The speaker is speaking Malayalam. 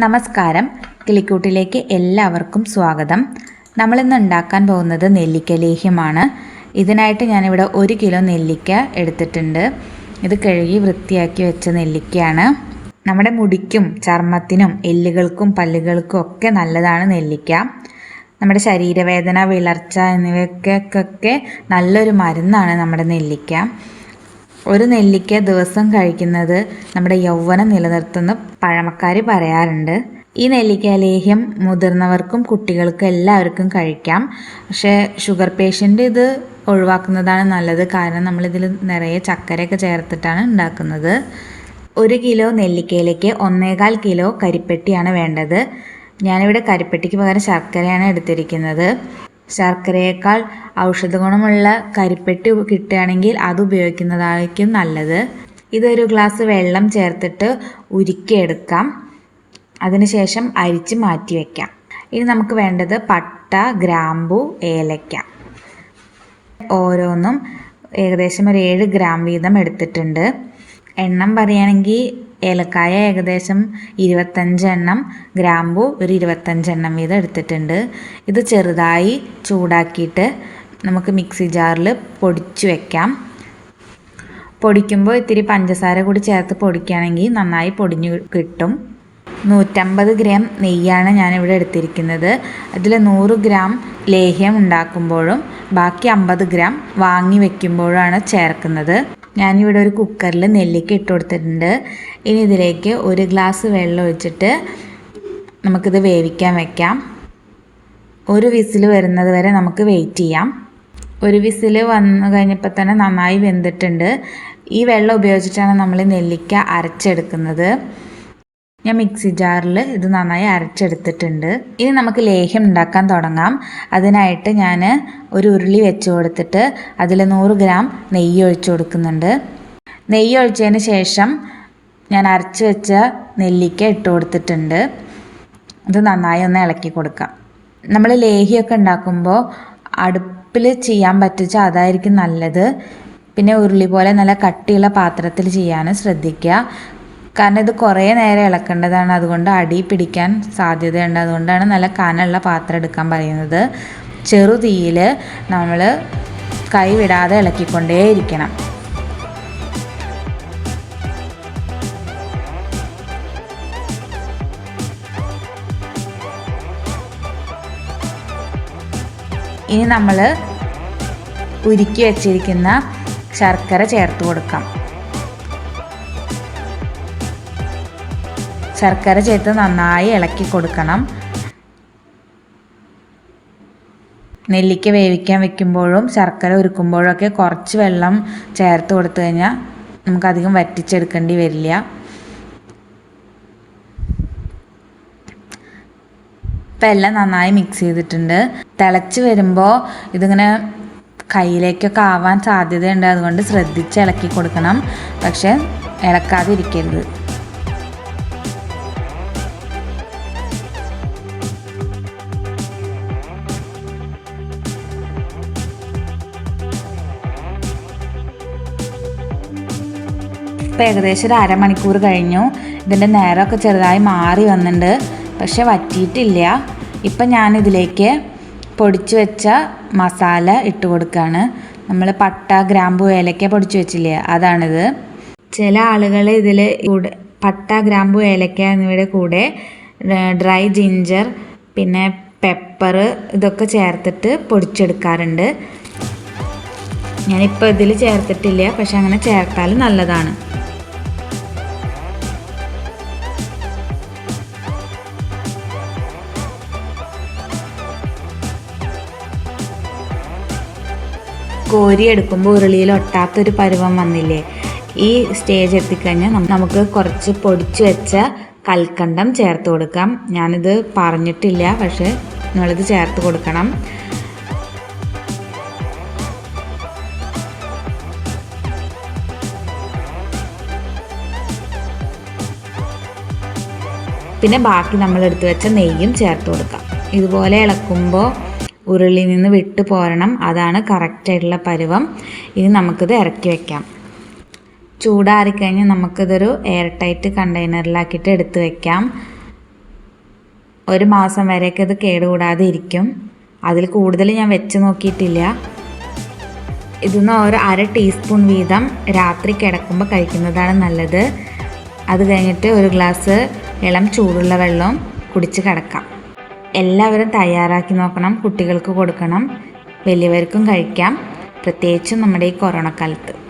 നമസ്കാരം. കിളിക്കൂട്ടിലേക്ക് എല്ലാവർക്കും സ്വാഗതം. നമ്മളിന്ന് ഉണ്ടാക്കാൻ പോകുന്നത് നെല്ലിക്ക ലേഹ്യമാണ്. ഇതിനായിട്ട് ഞാനിവിടെ ഒരു കിലോ നെല്ലിക്ക എടുത്തിട്ടുണ്ട്. ഇത് കഴുകി വൃത്തിയാക്കി വെച്ച നെല്ലിക്കയാണ്. നമ്മുടെ മുടിക്കും ചർമ്മത്തിനും എല്ലുകൾക്കും പല്ലുകൾക്കും ഒക്കെ നല്ലതാണ് നെല്ലിക്ക. നമ്മുടെ ശരീരവേദന വിളർച്ച എന്നിവയ്ക്കൊക്കെ നല്ലൊരു മരുന്നാണ് നമ്മുടെ നെല്ലിക്ക. ഒരു നെല്ലിക്ക ദിവസം കഴിക്കുന്നത് നമ്മുടെ യൗവനം നിലനിർത്തുന്ന പഴമക്കാർ പറയാറുണ്ട്. ഈ നെല്ലിക്ക ലേഹ്യം മുതിർന്നവർക്കും കുട്ടികൾക്കും എല്ലാവർക്കും കഴിക്കാം. പക്ഷേ ഷുഗർ പേഷ്യന്റ് ഇത് ഒഴിവാക്കുന്നതാണ് നല്ലത്. കാരണം നമ്മളിതിൽ നിറയെ ചക്കരയൊക്കെ ചേർത്തിട്ടാണ് ഉണ്ടാക്കുന്നത്. ഒരു കിലോ നെല്ലിക്കയിലേക്ക് ഒന്നേകാൽ കിലോ കരിപ്പെട്ടിയാണ് വേണ്ടത്. ഞാനിവിടെ കരിപ്പെട്ടിക്ക് പകരം ശർക്കരയാണ് എടുത്തിരിക്കുന്നത്. ശർക്കരയേക്കാൾ ഔഷധ ഗുണമുള്ള കരിപ്പെട്ടി കിട്ടുകയാണെങ്കിൽ അത് ഉപയോഗിക്കുന്നതായിരിക്കും നല്ലത്. ഇതൊരു ഗ്ലാസ് വെള്ളം ചേർത്തിട്ട് ഉരുക്കിയെടുക്കാം. അതിനുശേഷം അരിച്ച് മാറ്റി വയ്ക്കാം ഇനി നമുക്ക് വേണ്ടത് പട്ട ഗ്രാമ്പു ഏലക്ക. ഓരോന്നും ഏകദേശം ഒരു ഏഴ് ഗ്രാം വീതം എടുത്തിട്ടുണ്ട്. എണ്ണം പറയുകയാണെങ്കിൽ ഏലക്കായ ഏകദേശം ഇരുപത്തഞ്ചെണ്ണം ഗ്രാമ്പു ഒരു ഇരുപത്തഞ്ചെണ്ണം വീതം എടുത്തിട്ടുണ്ട്. ഇത് ചെറുതായി ചൂടാക്കിയിട്ട് നമുക്ക് മിക്സി ജാറിൽ പൊടിച്ചു വെക്കാം. പൊടിക്കുമ്പോൾ ഇത്തിരി പഞ്ചസാര കൂടി ചേർത്ത് പൊടിക്കുകയാണെങ്കിൽ നന്നായി പൊടിഞ്ഞു കിട്ടും. നൂറ്റമ്പത് ഗ്രാം നെയ്യാണ് ഞാനിവിടെ എടുത്തിരിക്കുന്നത്. അതിൽ നൂറ് ഗ്രാം ലേഹ്യം ഉണ്ടാക്കുമ്പോഴും ബാക്കി അമ്പത് ഗ്രാം വാങ്ങി വയ്ക്കുമ്പോഴുമാണ് ചേർക്കുന്നത്. ഞാനിവിടെ ഒരു കുക്കറിൽ നെല്ലിക്ക ഇട്ട് കൊടുത്തിട്ടുണ്ട്. ഇനി ഇതിലേക്ക് ഒരു ഗ്ലാസ് വെള്ളം ഒഴിച്ചിട്ട് നമുക്കിത് വേവിക്കാൻ വെക്കാം. ഒരു വിസിൽ വരുന്നത് വരെ നമുക്ക് വെയിറ്റ് ചെയ്യാം. ഒരു വിസിൽ വന്നു കഴിഞ്ഞപ്പോൾ തന്നെ നന്നായി വെന്തിട്ടുണ്ട്. ഈ വെള്ളം ഉപയോഗിച്ചിട്ടാണ് നമ്മൾ നെല്ലിക്ക അരച്ചെടുക്കുന്നത്. ഞാൻ മിക്സി ജാറിൽ ഇത് നന്നായി അരച്ചെടുത്തിട്ടുണ്ട്. ഇനി നമുക്ക് ലേഹ്യം ഉണ്ടാക്കാൻ തുടങ്ങാം. അതിനായിട്ട് ഞാൻ ഒരു ഉരുളി വെച്ച് കൊടുത്തിട്ട് അതിൽ നൂറ് ഗ്രാം നെയ്യ് ഒഴിച്ചു കൊടുക്കുന്നുണ്ട്. നെയ്യ് ഒഴിച്ചതിന് ശേഷം ഞാൻ അരച്ച് വെച്ച നെല്ലിക്ക ഇട്ട് കൊടുത്തിട്ടുണ്ട്. ഇത് നന്നായി ഒന്ന് ഇളക്കി കൊടുക്കാം. നമ്മൾ ലേഹിയൊക്കെ ഉണ്ടാക്കുമ്പോൾ അടുപ്പിൽ ചെയ്യാൻ പറ്റിച്ച അതായിരിക്കും നല്ലത്. പിന്നെ ഉരുളി പോലെ നല്ല കട്ടിയുള്ള പാത്രത്തിൽ ചെയ്യാനും ശ്രദ്ധിക്കുക. കാരണം ഇത് കുറേ നേരം ഇളക്കേണ്ടതാണ്. അതുകൊണ്ട് അടി പിടിക്കാൻ സാധ്യതയുണ്ട്. അതുകൊണ്ടാണ് നല്ല കനമുള്ള പാത്രം എടുക്കാൻ പറയുന്നത്. ചെറു തീയിൽ നമ്മൾ കൈവിടാതെ ഇളക്കിക്കൊണ്ടേയിരിക്കണം ഇനി നമ്മൾ ഉരുക്കി വെച്ചിരിക്കുന്ന ശർക്കര ചേർത്ത് കൊടുക്കാം. ശർക്കര ചേർത്ത് നന്നായി ഇളക്കി കൊടുക്കണം. നെല്ലിക്ക വേവിക്കാൻ വെക്കുമ്പോഴും ശർക്കര ഉരുക്കുമ്പോഴൊക്കെ കുറച്ച് വെള്ളം ചേർത്ത് കൊടുത്തു കഴിഞ്ഞാൽ നമുക്കധികം വറ്റിച്ചെടുക്കേണ്ടി വരില്ല. ഇപ്പം എല്ലാം നന്നായി മിക്സ് ചെയ്തിട്ടുണ്ട്. തിളച്ച് വരുമ്പോൾ ഇതിങ്ങനെ കയ്യിലേക്കൊക്കെ ആവാൻ സാധ്യതയുണ്ട്. അതുകൊണ്ട് ശ്രദ്ധിച്ച് ഇളക്കി കൊടുക്കണം. പക്ഷേ ഇളക്കാതെ ഇപ്പോൾ ഏകദേശം ഒരു അരമണിക്കൂർ കഴിഞ്ഞു. ഇതിന്റെ നേരമൊക്കെ ചെറുതായി മാറി വന്നിട്ടുണ്ട്. പക്ഷെ വറ്റിയിട്ടില്ല. ഇപ്പം ഞാനിതിലേക്ക് പൊടിച്ചു വെച്ച മസാല ഇട്ട് കൊടുക്കുകയാണ് നമ്മൾ പട്ട ഗ്രാമ്പു ഏലക്ക പൊടിച്ചു വെച്ചില്ലേ? അതാണിത്. ചില ആളുകൾ ഇതിൽ കൂടെ പട്ട ഗ്രാമ്പു ഏലക്ക എന്നിവയുടെ കൂടെ ഡ്രൈ ജിഞ്ചർ പിന്നെ പെപ്പർ ഇതൊക്കെ ചേർത്തിട്ട് പൊടിച്ചെടുക്കാറുണ്ട്. ഞാനിപ്പോൾ ഇതിൽ ചേർത്തിട്ടില്ല. പക്ഷെ അങ്ങനെ ചേർത്താലും നല്ലതാണ്. കോരി എടുക്കുമ്പോൾ ഉരുളിയിൽ ഒട്ടാത്തൊരു പരുവം വന്നില്ലേ? ഈ സ്റ്റേജ് എത്തിക്കഴിഞ്ഞാൽ നമുക്ക് കുറച്ച് പൊടിച്ചു വെച്ച കൽക്കണ്ടം ചേർത്ത് കൊടുക്കാം. ഞാനിത് പറഞ്ഞിട്ടില്ല പക്ഷെ നിങ്ങളിത് ചേർത്ത് കൊടുക്കണം. പിന്നെ ബാക്കി നമ്മൾ എടുത്തു വെച്ച നെയ്യും ചേർത്ത് കൊടുക്കാം. ഇതുപോലെ ഇളക്കുമ്പോൾ ഉരുളിയിൽ നിന്ന് വിട്ടു പോരണം. അതാണ് കറക്റ്റായിട്ടുള്ള പരുവം. ഇനി നമുക്കിത് ഇറക്കി വെക്കാം. ചൂടാറിക്കഴിഞ്ഞ് നമുക്കിതൊരു എയർ ടൈറ്റ് കണ്ടെയ്നറിലാക്കിയിട്ട് എടുത്തു വയ്ക്കാം ഒരു മാസം വരെയൊക്കെ ഇത് കേടുകൂടാതെ ഇരിക്കും. അതിൽ കൂടുതൽ ഞാൻ വെച്ച് നോക്കിയിട്ടില്ല. ഇതിന്ന് ഒരു അര ടീസ്പൂൺ വീതം രാത്രി കിടക്കുമ്പോൾ കഴിക്കുന്നതാണ് നല്ലത്. അത് കഴിഞ്ഞിട്ട് ഒരു ഗ്ലാസ് ഇളം ചൂടുള്ള വെള്ളം കുടിച്ച് കിടക്കാം. എല്ലാവരും തയ്യാറാക്കി നോക്കണം കുട്ടികൾക്ക് കൊടുക്കണം വലിയവർക്കും കഴിക്കാം. പ്രത്യേകിച്ചും നമ്മുടെ ഈ കൊറോണ കാലത്ത്